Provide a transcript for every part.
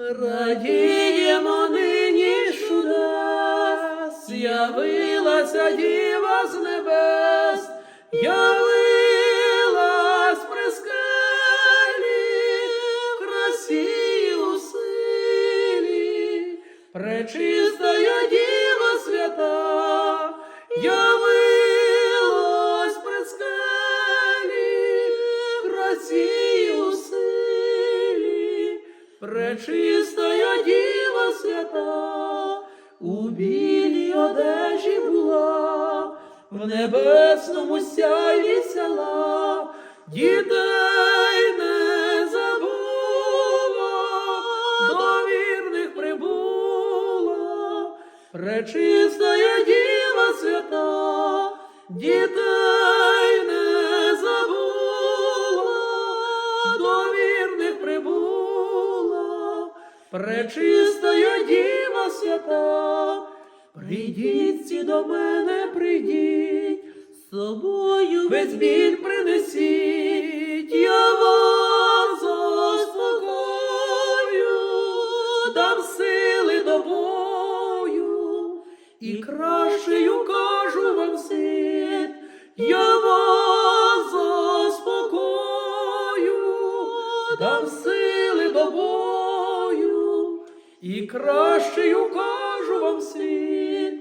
Радіємо нині чудес, явилася діва з небес, явилась при скелі, красі у силі, пречистая діва пречистая діва свята, у білій одежі була, в небесному сяйві сяла, дітей не забула, до вірних прибула, пречистая діва свята, дітей пречистая діва свята, прийдіть до мене, прийдіть, собою весь біль принесіть, я вас заспокою, дам сили до бою, і кращою кажу вам світ, я і кращою кажу вам світ,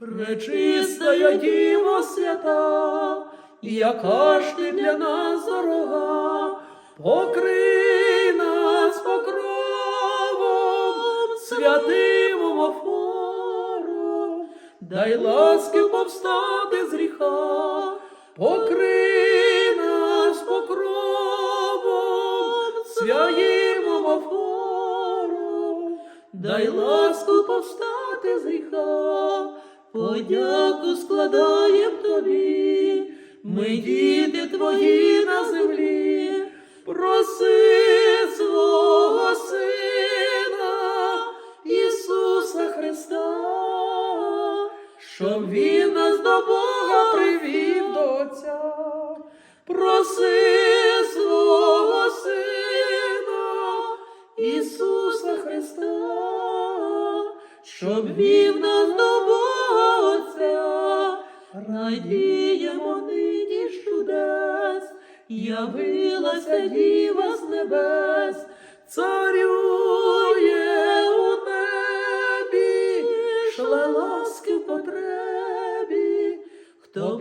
пречистая діва свята, яка ж ти для нас дорога, покрий нас покровом, святим омофором, дай ласки повстати з гріха, покрий дай ласку повстати з гріха, подяку складаєм тобі, ми діти твої на землі, проси свого сина, Ісуса Христа, щоб він нас до Бога привів до Отця. Проси Ісуса Христа, щоб вів нас до Бога Отця, радіємо нині чудес, явилася діва з небес, царює у небі, шле ласки в потребі, хто